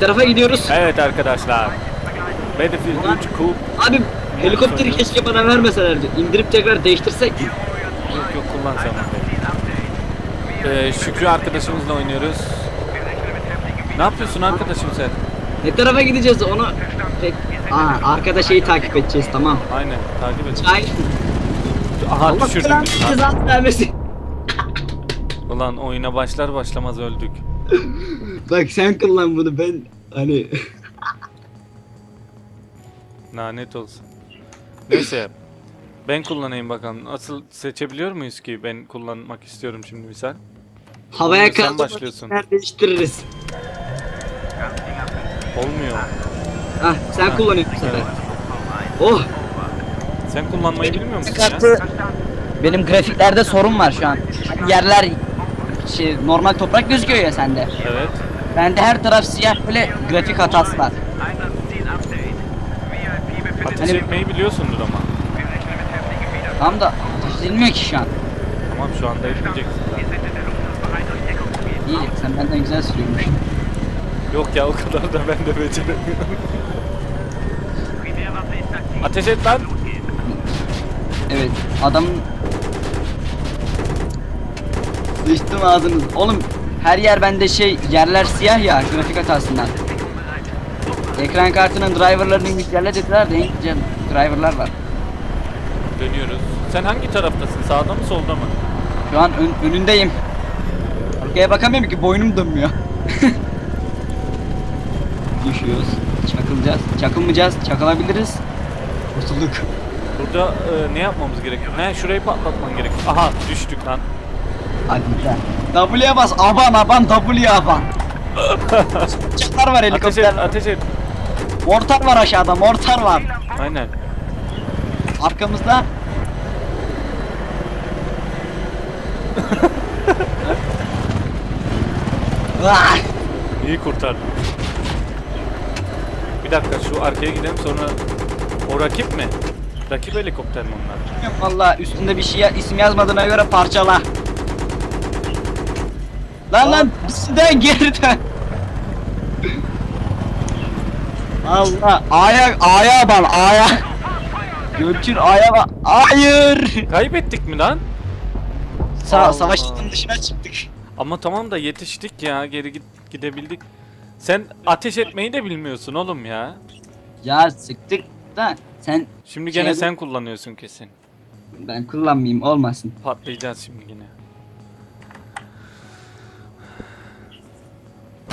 tarafa gidiyoruz. Evet arkadaşlar. Battlefield 3 Coop. Abi helikopteri keşke bana vermeselerdi. İndirip tekrar değiştirsek. Yok yok kullan sen. Ee, Şükrü arkadaşımızla oynuyoruz. Ne yapıyorsun arkadaşım sen? Ne tarafa gideceğiz onu pek... Aa arkada şeyi takip edeceğiz tamam. Aynen takip et. Ay Aha Allah düşürdüm. cezanı vermesin. Ulan oyuna başlar başlamaz öldük. Bak sen kullan bunu ben hani... Lanet olsun. Neyse. Ben kullanayım bakalım. Asıl seçebiliyor muyuz ki ben kullanmak istiyorum şimdi misal. Havaya Sen kaldırmak başlıyorsun. değiştiririz. Olmuyor. Hah sen Ha, kullanıyorsun bu sefer. Oh Sen kullanmayı bilmiyor musun ya? benim grafiklerde sorun var şu an. Hani yerler şey normal toprak gözüküyor ya sende. Evet. Bende her taraf siyah böyle grafik hatası var. Ateş Hani- etmeyi biliyorsundur ama. Tam da edilmiyor ki şu an. Tamam şu anda etmeyeceksin. İyi sen benden güzel sürüyormuşsun. Yok ya o kadar da ben de beceremiyorum. Ateş et lan. Evet adamın Sıçtım ağzınız. Oğlum her yer bende şey yerler siyah ya grafik hatasından. Ekran kartının driverlarını güncelle dediler de güzel driverlar var. Dönüyoruz. Sen hangi taraftasın? Sağda mı solda mı? Şu an ön- önündeyim. Arkaya bakamıyorum ki boynum dönmüyor. Düşüyoruz. Çakılacağız. Çakılmayacağız. Çakılabiliriz. Kurtulduk. Burada e, ne yapmamız gerekiyor? Ne? Şurayı patlatman gerekiyor. Aha düştük lan. Hadi sen. W'ye bas. Aban aban W'ye aban. Uçaklar var Ateş et, helikopter. ateş et. Mortar var aşağıda. Mortar var. Aynen. Arkamızda. Ah! İyi kurtardın. Bir dakika şu arkaya gidelim sonra o rakip mi? Rakip helikopter mi onlar? Valla üstünde bir şey isim yazmadığına göre parçala. Lan lan bizden geri dön. Allah A'ya A'ya bal A'ya. Gökçür A'ya bak. Hayır. Kaybettik mi lan? Sa Allah. savaşın dışına çıktık. Ama tamam da yetiştik ya geri git gidebildik. Sen ateş etmeyi de bilmiyorsun oğlum ya. Ya sıktık da sen Şimdi gene Şey- sen kullanıyorsun kesin. ben kullanmayayım olmasın. Patlayacağız şimdi yine.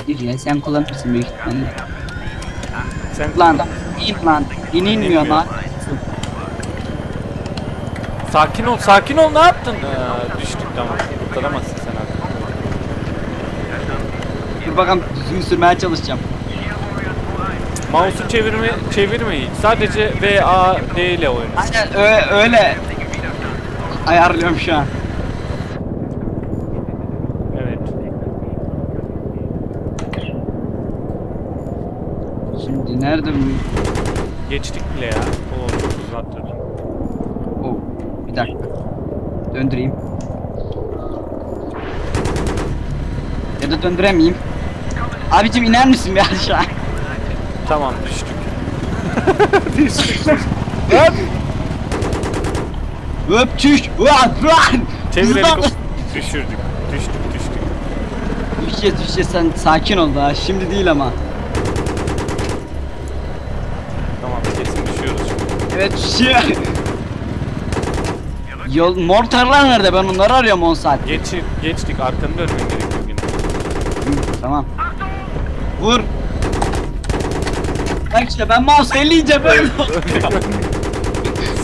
Bir ya sen kullanırsın büyük ihtimalle. Sen Lan in lan. İnilmiyor lan. Sakin ol, sakin ol. Ne yaptın? Aa, düştük tamam. Kurtaramazsın sen artık. Dur bakalım düzgün sürmeye çalışacağım. Mouse'u çevirme, çevirmeyin. Sadece V, A, D ile oynayın. Aynen öyle. ayarlıyorum şu an. Evet. Şimdi nerede bu? Geçtik bile ya. Oo çok. Oh, bir dakika. Döndüreyim. Ya da döndüremeyeyim. Abicim iner misin bir aşağı? Tamam düştük. düştük. Lan! Öp çüş. Ulan ulan. Çevirelim. Hızlan. Düşürdük. Düştük düştük. Düşeceğiz düşeceğiz sen sakin ol daha şimdi değil ama. Tamam kesin düşüyoruz şimdi. Evet düşüyor. Yol mortarlar nerede ben onları arıyorum 10 saat. Geç, geçtik. Arkanı dönmen gerekiyor yine. Tamam. Vur. Bak işte ben mouse elleyince böyle.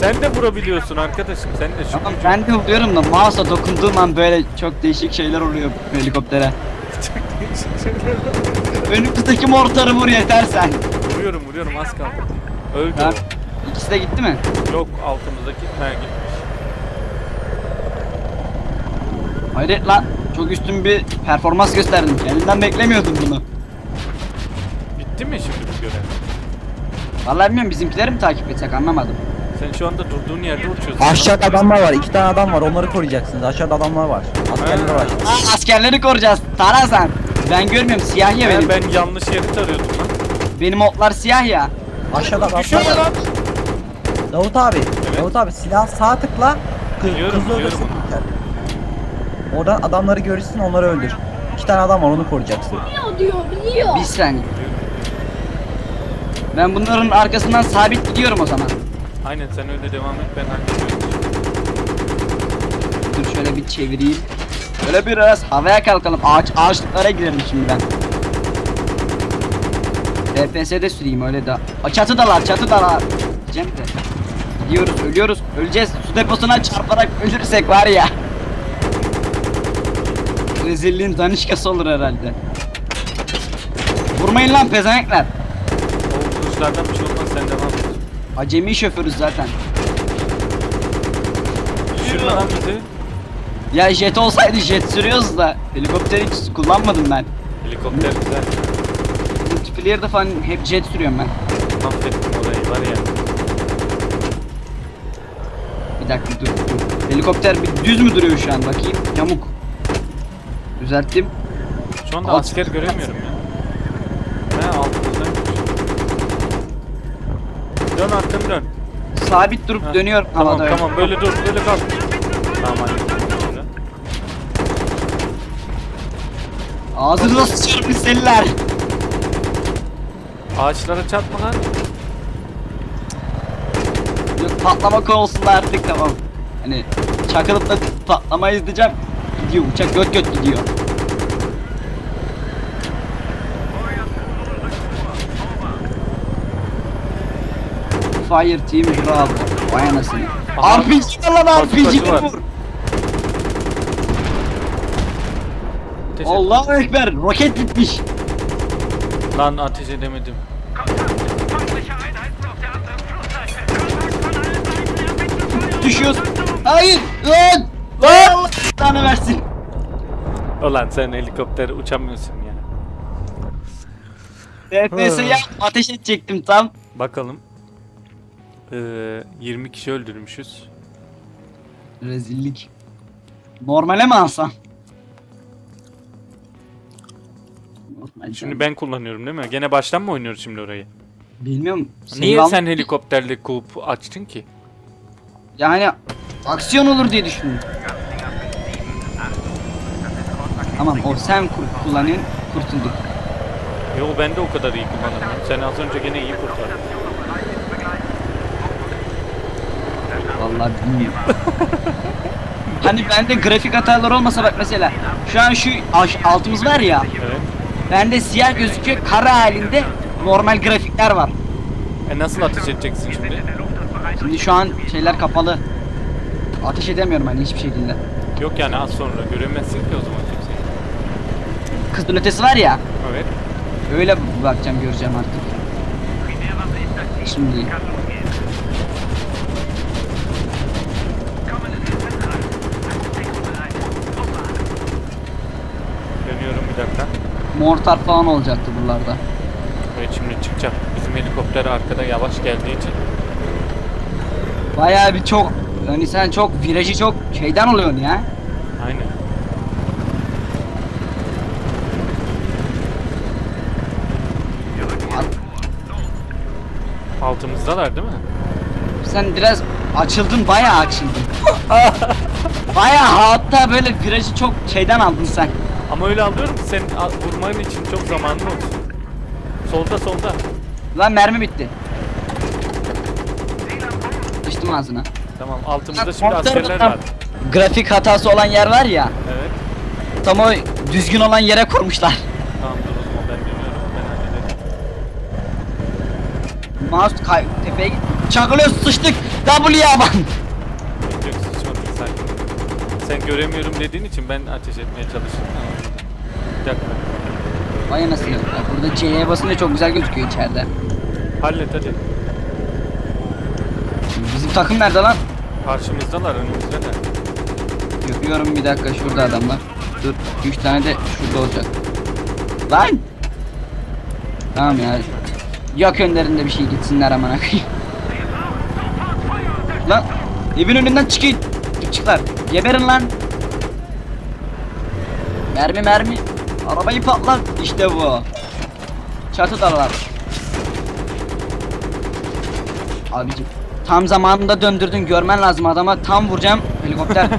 Sen de vurabiliyorsun arkadaşım. Sen de şu tamam ben de vuruyorum da mouse'a dokunduğum an böyle çok değişik şeyler oluyor helikoptere. Önümüzdeki mortarı vur yeter sen. vuruyorum vuruyorum az kaldı. Öldü o. İkisi de gitti mi? Yok altımızdaki. Ha gitmiş. Hayret lan. Çok üstün bir performans gösterdin. Kendimden beklemiyordum bunu. Bitti mi şimdi bu görev? Vallahi bilmiyorum bizimkileri mi takip etsek anlamadım. Sen şu anda durduğun yerde uçuyorsun. Aşağıda adamlar var. iki tane adam var. Onları koruyacaksınız. Aşağıda adamlar var. Askerler var. Aa, askerleri koruyacağız. Tara sen. Ben görmüyorum siyah ya benim. ben yanlış yeri tarıyordum lan. Benim otlar siyah ya. Aşağıda Düşüyor mu aşağıda. lan? Davut abi. Davut abi silah sağ tıkla. Kız, Biliyorum, kızı biliyorum öldürsün. Oradan adamları görürsün onları öldür. İki tane adam var onu koruyacaksın. Biliyor diyor biliyor. Bir saniye. Ben bunların arkasından sabit gidiyorum o zaman. Aynen sen öyle devam et ben hallediyorum. Dur şöyle bir çevireyim. Böyle biraz havaya kalkalım. Ağaç ağaçlıklara girelim şimdi ben. DPS'de süreyim öyle de. Çatıdalar çatıdalar. Diyeceğim de. Gidiyoruz ölüyoruz. Öleceğiz. Su deposuna çarparak ölürsek var ya. Rezilliğin danışkası olur herhalde. Vurmayın lan pezevenkler. O kuşlardan bir şey olmaz sen devam et. Acemi şoförüz zaten. Düşürme lan bizi. Ya jet olsaydı jet sürüyoruz da helikopteri hiç kullanmadım ben. Helikopter güzel. Multiplayer'da falan hep jet sürüyorum ben. Mahvettim orayı var ya. Dakika dur dur. Helikopter bir düz mü duruyor şu an bakayım. Yamuk. Düzelttim. Şu anda Alt- asker göremiyorum ya. He altımızdan. Dön arkanı dön. Sabit durup Heh, dönüyorum Tamam havada. tamam böyle dur böyle kal. Tamam. Şöyle. Ağzınıza sıçarım piseliler. Ağaçlara çarpma lan. Yok patlamak olsun da artık tamam. Hani çakılıp da patlamayız diyeceğim. Gidiyor uçak göt göt gidiyor. Fire team bravo. Vay anasını. RPG lan Kaçı RPG vur. Allahu ekber roket bitmiş. Lan ateş edemedim. Düşüyoruz. Hayır. Lan. Lan. Sana versin. Ulan sen helikopter uçamıyorsun ya. DPS'ye ya ateş edecektim tam. Bakalım. Ee, 20 kişi öldürmüşüz. Rezillik. Normale mi? Normal Şimdi ben kullanıyorum değil mi? Gene baştan mı oynuyoruz şimdi orayı? bilmiyorum. Niye sen helikopterle kup açtın ki? Yani aksiyon olur diye düşündüm. Tamam o sen kur- kullanıyorsun kurtulduk. Yo ben de o kadar iyi kullanamıyorum. Sen az önce gene iyi kurtardın. Vallahi bilmiyorum. hani bende grafik hataları olmasa bak mesela şu an şu altımız var ya Evet. bende siyah gözüküyor kara halinde normal grafikler var. E nasıl ateş edeceksin şimdi? Şimdi şu an şeyler kapalı. Ateş edemiyorum hani hiçbir şekilde. Yok yani az sonra göremezsin ki o zaman kimseyi. Kızın ötesi var ya Evet. öyle bakacağım göreceğim artık. Şimdi Dönüyorum bir dakika. mortar falan olacaktı buralarda. Evet şimdi çıkacak. Bizim helikopter arkada yavaş geldiği için. Bayağı bir çok yani sen çok virajı çok şeyden oluyorsun ya. Aynen. Altımızdalar değil mi? Sen biraz açıldın bayağı açıldın. bayağı hatta böyle virajı çok şeyden aldın sen. Ama öyle alıyorum ki senin a- vurman için çok zamanın olsun. Solda solda. Lan mermi bitti. Ağzına. Tamam altımızda şimdi askerler var. Grafik hatası olan yer var ya. Evet. Tam o düzgün olan yere kurmuşlar. Tamam dur o zaman ben dönüyorum. Ben hallederim. Mouse kay tepeye git. Çakılıyoruz sıçtık. W'ye aman. Yok sıçmadık sakin. Sen göremiyorum dediğin için ben ateş etmeye çalıştım. Tamam. Bir dakika. Vay anasını. Burada C'ye basınca çok güzel gözüküyor içeride. Hallet hadi. Takım nerede lan? Karşımızdalar önümüzde de. Yapıyorum bir dakika şurada adamlar. Dur. Üç tane de şurada olacak. Lan! Tamam ya. Yok önlerinde bir şey gitsinler koyayım. Lan evin önünden çıkın. Çıklar. Geberin lan. Mermi mermi. Arabayı patlat. İşte bu. Çatıdalar. Abicim tam zamanında döndürdün görmen lazım adama tam vuracağım helikopter.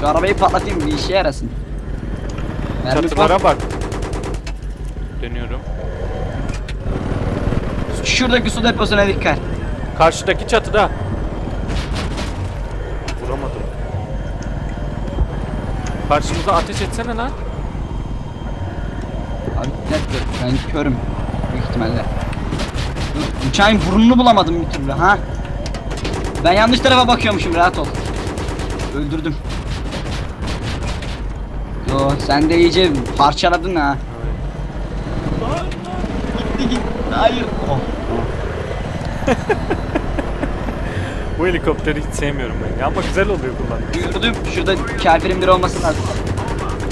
Şu arabayı patlatayım bir işe yarasın. Mermi Çatılara bak. Dönüyorum. Şuradaki su deposuna dikkat. Karşıdaki çatıda. Vuramadım. Karşımıza ateş etsene lan. Abi net dur. Ben körüm. Büyük ihtimalle. Uçağın burnunu bulamadım bir türlü ha. Ben yanlış tarafa bakıyormuşum rahat ol. Öldürdüm. Yo sen de iyice parçaladın ha. Gitti gitti. Hayır. Oh. Bu helikopteri hiç sevmiyorum ben ya ama güzel oluyor kullanmak. Gördüm. Şurada kafirin biri olması lazım.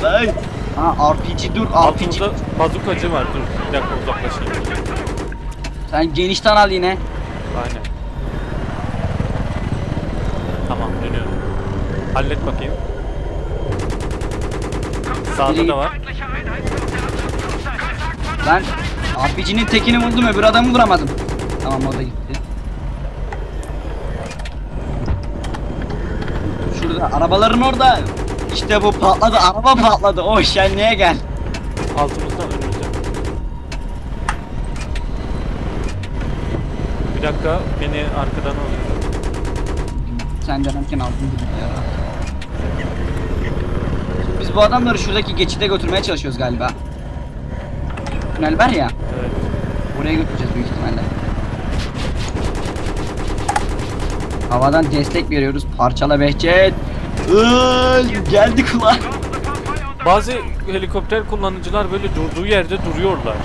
Ay. Ha RPG dur RPG. Altımızda bazukacı var dur bir dakika uzaklaşayım. Sen genişten al yine. Aynen. Tamam dönüyorum. Hallet bakayım. Sağda da var. Ben RPG'nin tekini vurdum öbür adamı vuramadım. Tamam o da gitti. Şurada arabaların orada. İşte bu patladı araba patladı. O şenliğe gel. Altımızda önümüzde. Bir dakika beni arkadan alıyor. Sen dönerken aldın gibi ya. Biz bu adamları şuradaki geçide götürmeye çalışıyoruz galiba. Tünel var ya. Evet. Oraya götüreceğiz büyük ihtimalle. Havadan destek veriyoruz. Parçala Behçet. Iıı, geldi kulağa. Bazı helikopter kullanıcılar böyle durduğu yerde duruyorlar.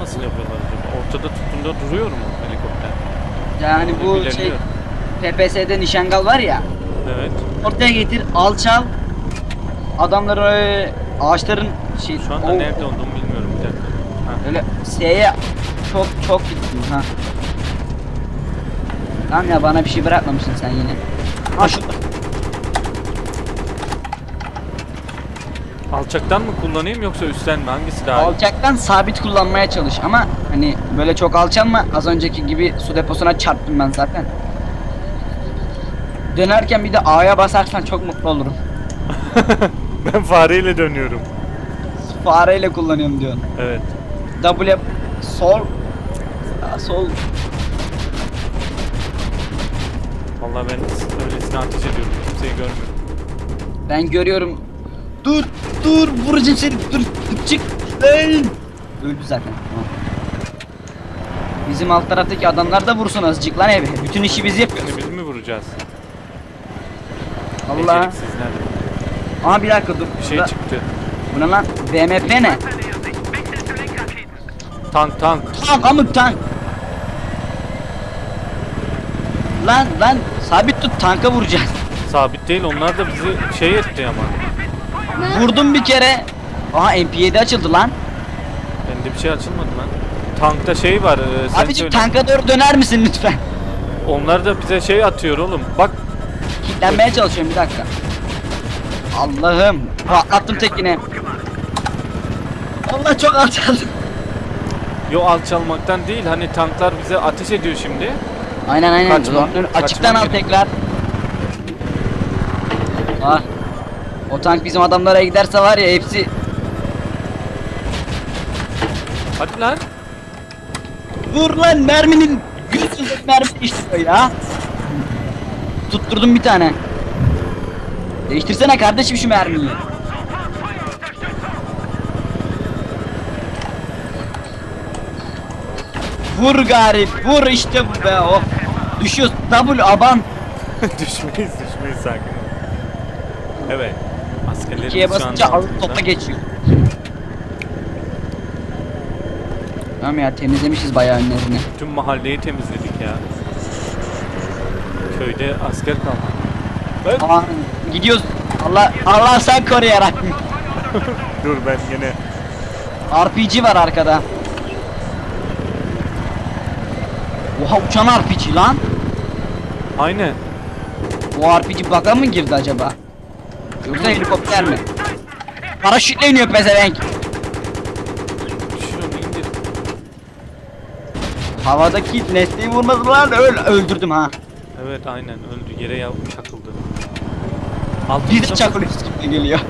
Nasıl yapıyorlar tuttuğunda duruyor mu helikopter? Yani bu şey İlerliyor. PPS'de nişangal var ya. Evet. Ortaya getir, alçal. Adamları ağaçların şey Şu anda o- nerede olduğumu bilmiyorum bir dakika. Ha. Öyle S'ye çok çok gittin ha. Tamam ya bana bir şey bırakmamışsın sen yine. Ha şu Alçaktan mı kullanayım yoksa üstten mi? Hangisi daha iyi? alçaktan sabit kullanmaya çalış ama hani böyle çok alçalma az önceki gibi su deposuna çarptım ben zaten. Dönerken bir de A'ya basarsan çok mutlu olurum. ben fareyle dönüyorum. Fareyle kullanıyorum diyorsun. Evet. W sol sağ, sol Vallahi ben öylesine ateş ediyorum. Kimseyi görmüyorum. Ben görüyorum. Dur, dur, vuracağım seni. Dur, çık. Lan. Öldü zaten. Tamam. Bizim alt taraftaki adamlar da vursun azıcık lan evi. Bütün işi biz yapıyoruz. Biz mi vuracağız? Allah. Beceriksizler. Aha bir dakika dur. Bir şey Burada- çıktı. Bu ne lan? BMP ne? Tank tank. Tank amık tank. Lan lan sabit tut tanka vuracağız. Sabit değil onlar da bizi şey etti ama. Vurdum bir kere. Aha MP7 açıldı lan. Bende bir şey açılmadı lan. Tankta şey var. E, sen Abicim söyle. tanka doğru döner misin lütfen? Onlar da bize şey atıyor oğlum. Bak Kilitlenmeye çalışıyorum bir dakika. Allah'ım patlattım tekini. Allah çok alçaldım. yo alçalmaktan değil hani tanklar bize ateş ediyor şimdi. Aynen aynen. Kaçma, Ulan, kaçma Açıktan al tekrar. Ah. O tank bizim adamlara giderse var ya hepsi Hadi lan. Vur lan merminin Gülsüzlük mermi değiştiriyor ya. Tutturdum bir tane. Değiştirsene kardeşim şu mermiyi. Vur garip, vur işte bu be o. Düşüyor double aban. düşmeyiz düşmeyiz sakin. Evet. Askerlerimiz İkiye şu anda basınca alıp topa geçiyor. Tamam ya temizlemişiz bayağı önlerini. Tüm mahalleyi temizledik ya. Köyde asker kaldı. Ben... Aa, gidiyoruz. Allah Allah sen koru yarabbim. Dur ben yine. RPG var arkada. Oha uçan RPG lan. Aynen. O RPG bug'a mı girdi acaba? Yoksa helikopter mi? Paraşütle iniyor pezevenk. Onu indir. Havadaki nesneyi vurmadı lan öl öldürdüm ha. Evet aynen öldü yere yav çakıldı. Bir de çakılıyoruz gibi geliyor.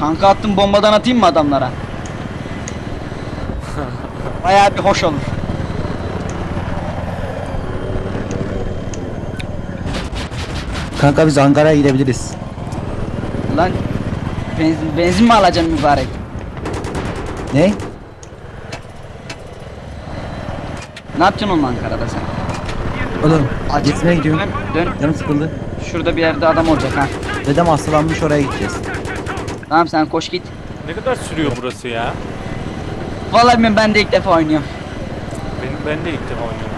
Tanka attım bombadan atayım mı adamlara? Bayağı bir hoş olur. Kanka biz Ankara'ya gidebiliriz. Lan benzin, benzin mi alacaksın mübarek? Ne? Ne yapacaksın onun Ankara'da sen? Oğlum gitmeye gidiyorum. Dön, dön. Canım sıkıldı. Şurada bir yerde adam olacak ha. Dedem hastalanmış oraya gideceğiz. Tamam sen koş git. Ne kadar sürüyor burası ya? Vallahi ben, ben de ilk defa oynuyorum. Benim ben de ilk defa oynuyorum.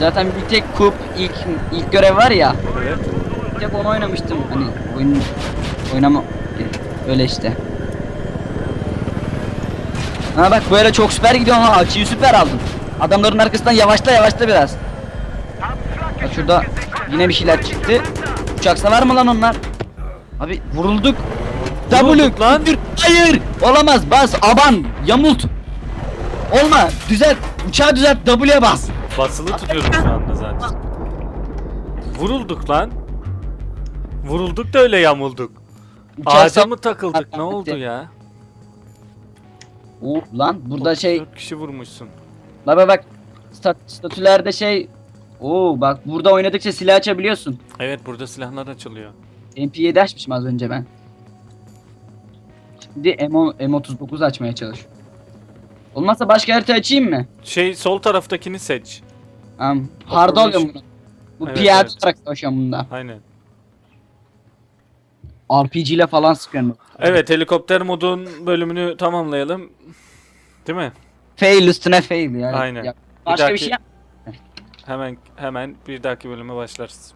Zaten bir tek kup ilk ilk görev var ya. Evet. Bir tek onu oynamıştım. Hani oyun oynama öyle işte. Ha bak böyle çok süper gidiyor ha. Açıyı süper aldın. Adamların arkasından yavaşla yavaşla biraz. Bak şurada yine bir şeyler çıktı. Uçak savar mı lan onlar? Abi vurulduk. Vurulduk W lan. Hayır. Olamaz. Bas. Aban. Yamult. Olma. Düzelt. Uçağı düzelt. W'ye bas. Basılı tutuyorum şu anda zaten. Vurulduk lan. Vurulduk da öyle yamulduk. Ağaca mı takıldık ne oldu ya? Oo, lan burada şey 34 kişi vurmuşsun. Bak bak bak. Stat statülerde şey. Oo bak burada oynadıkça silah açabiliyorsun. Evet burada silahlar açılıyor. MP7 açmışım az önce ben. Şimdi M10 M39 açmaya çalış. Olmazsa başka harita açayım mı? Şey sol taraftakini seç. Um, hard Operation. alıyorum bunu. Bu Evet, piyade evet. olarak savaşıyorum bunda. Aynen. RPG ile falan sıkıyorum. Evet helikopter modun bölümünü tamamlayalım. Değil mi? Fail üstüne fail yani. Aynen. Ya, başka bir dahaki- şey yap. Hemen hemen bir dahaki bölüme başlarız.